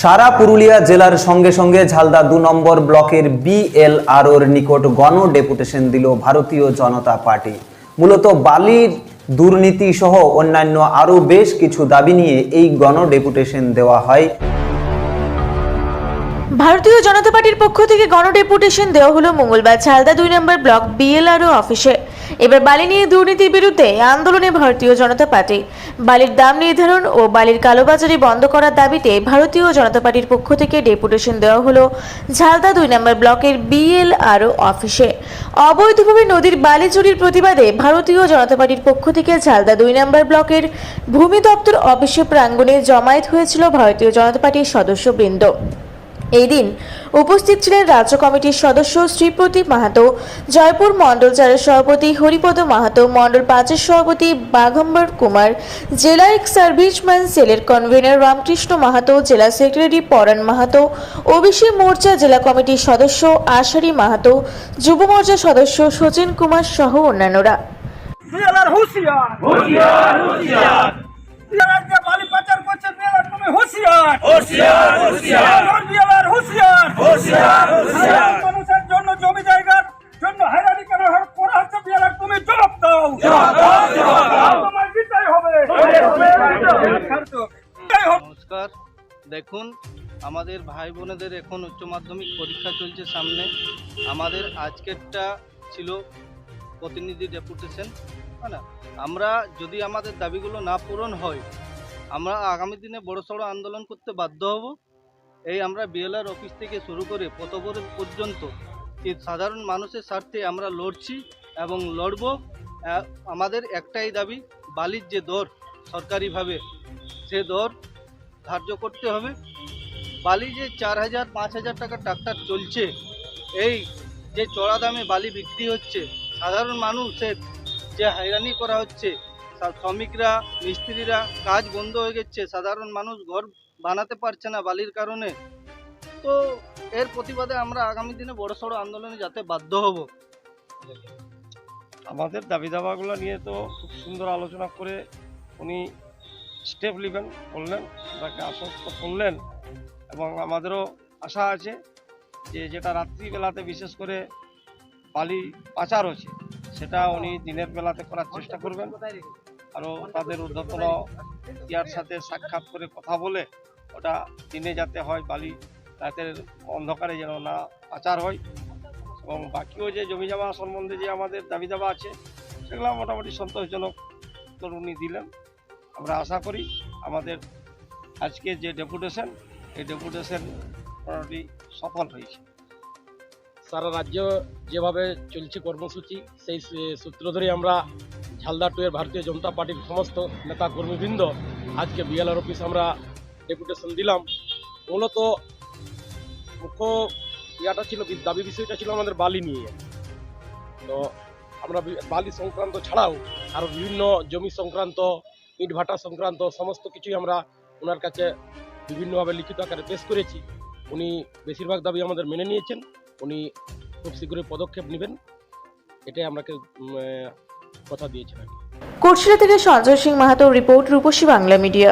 সারা পুরুলিয়া জেলার সঙ্গে সঙ্গে ঝালদা দু নম্বর ব্লকের বিএলআরওর নিকট গণ ডেপুটেশন দিল ভারতীয় জনতা পার্টি। মূলত বালির দুর্নীতি সহ অন্যান্য আরও বেশ কিছু দাবি নিয়ে এই গণ ডেপুটেশন দেওয়া হয়। ভারতীয় জনতা পার্টির পক্ষ থেকে গণডেপুটেশন দেওয়া হলো মঙ্গলবার ঝালদা দুই নম্বর ব্লক বিএলআরও অফিসে। এবার বালি নিয়ে দুর্নীতির বিরুদ্ধে আন্দোলনে ভারতীয় জনতা পার্টি। বালির দাম নির্ধারণ ও বালির কালোবাজারি বন্ধ করার দাবিতে ভারতীয় জনতা পার্টির পক্ষ থেকে ডেপুটেশন দেওয়া হলো ঝালদা দুই নম্বর ব্লকের বিএলআরও অফিসে। অবৈধভাবে নদীর বালি চুরির প্রতিবাদে ভারতীয় জনতা পার্টির পক্ষ থেকে ঝালদা দুই নম্বর ব্লকের ভূমি দপ্তর অফিসে প্রাঙ্গণে জমায়েত হয়েছিল ভারতীয় জনতা পার্টির সদস্যবৃন্দ। এই দিন উপস্থিত ছিলেন রাজ্য কমিটির সদস্য শ্রীপ্রদীপ মাহাতো জয়পুর মণ্ডল চারের সভাপতি হরিপদ মাহাতো মণ্ডল পাঁচের সভাপতি বাঘম্বর কুমার জেলা এক্স সার্ভিসম্যান সেলের কনভেনর রামকৃষ্ণ মাহাতো জেলা সেক্রেটারি পরাণ মাহাতো ওবিসি মোর্চা জেলা কমিটির সদস্য আশারি মাহাতো যুব মোর্চা সদস্য সচিন কুমার সহ অন্যান্যরা। বিয়ালার হুঁশিয়ার। হুঁশিয়ার হুঁশিয়ার। তুমি হুঁশিয়ার। হুঁশিয়ার হুঁশিয়ার। বিয়ালার হুঁশিয়ার। হুঁশিয়ার হুঁশিয়ার। মানুষের জন্য জমি জায়গার জন্য হয়রানি কেন করা হচ্ছে বিয়ালার তুমি জবাব দাও। জবাব দাও জবাব দাও। তোমার দিতেই হবে। নমস্কার। দেখুন আমাদের ভাই বোনেদের এখন উচ্চ মাধ্যমিক পরীক্ষা চলছে সামনে। আমাদের আজকেরটা ছিল প্রতিনিধি ডেপুটেশন হ্যাঁ না? আমরা যদি আমাদের দাবিগুলো না পূরণ হয় আমরা আগামী দিনে বড় সড়ো আন্দোলন করতে বাধ্য হব। এই আমরা বিএলআর অফিস থেকে শুরু করে পতবর পর্যন্ত সাধারণ মানুষের স্বার্থে আমরা লড়ছি এবং লড়ব। আমাদের একটাই দাবি, বালির যে দর, সরকারিভাবে সে দর ধার্য করতে হবে। বালি যে চার হাজার, পাঁচ হাজার টাকা ট্রাক্টর চলছে, এই যে চড়া দামে বালি বিক্রি হচ্ছে, সাধারণ মানুষের যে হয়রানি করা হচ্ছে শ্রমিকরা, মিস্ত্রিরা, কাজ বন্ধ হয়ে গেছে, সাধারণ মানুষ ঘর বানাতে পারছে না বালির কারণে। তো এর প্রতিবাদে আমরা আগামী দিনে বড়সড় আন্দোলনে যাতে বাধ্য হব। আমাদের দাবি দাবাগুলো নিয়ে তো খুব সুন্দর আলোচনা করে উনি স্টেপ নেবেন বললেন তাকে আশ্বস্ত করলেন এবং আমাদেরও আশা আছে যে যেটা রাত্রিবেলাতে বিশেষ করে বালি পাচার হচ্ছে, সেটা উনি দিনের বেলাতে করার চেষ্টা করবেন। আরও তাদের ঊর্ধ্বতন ইয়ার সাথে সাক্ষাৎ করে কথা বলে ওটা দিনে যাতে হয়, বালি রাতের অন্ধকারে যেন না পাচার হয়। এবং বাকিও যে জমি জমা সম্বন্ধে যে আমাদের দাবি দাবা আছে, সেগুলো মোটামুটি সন্তোষজনক উনি দিলেন। আমরা আশা করি আমাদের আজকে যে ডেপুটেশন, এই ডেপুটেশন মোটামুটি সফল হয়েছে। সারা রাজ্য যেভাবে চলছে কর্মসূচি, সেই সূত্র ধরে আমরা ঝালদা টুয়ের ভারতীয় জনতা পার্টির সমস্ত নেতা কর্মীবৃন্দ আজকে বিএলআর অফিস আমরা ডেপুটেশন দিলাম। মূলত মুখ্য ইয়াটা ছিল দাবি বিষয়টা ছিল আমাদের বালি নিয়ে। তো আমরা বালি সংক্রান্ত ছাড়াও আরও বিভিন্ন জমি সংক্রান্ত ইট ভাটা সংক্রান্ত সমস্ত কিছুই আমরা ওনার কাছে বিভিন্নভাবে লিখিত আকারে পেশ করেছি। উনি বেশিরভাগ দাবি আমাদের মেনে নিয়েছেন। উনি খুব শীঘ্রই পদক্ষেপ নেবেন। এটাই আহ, কথা দিয়েছেন আর থেকে সঞ্জয় সিং মাহাতো রিপোর্ট রূপসী বাংলা মিডিয়া।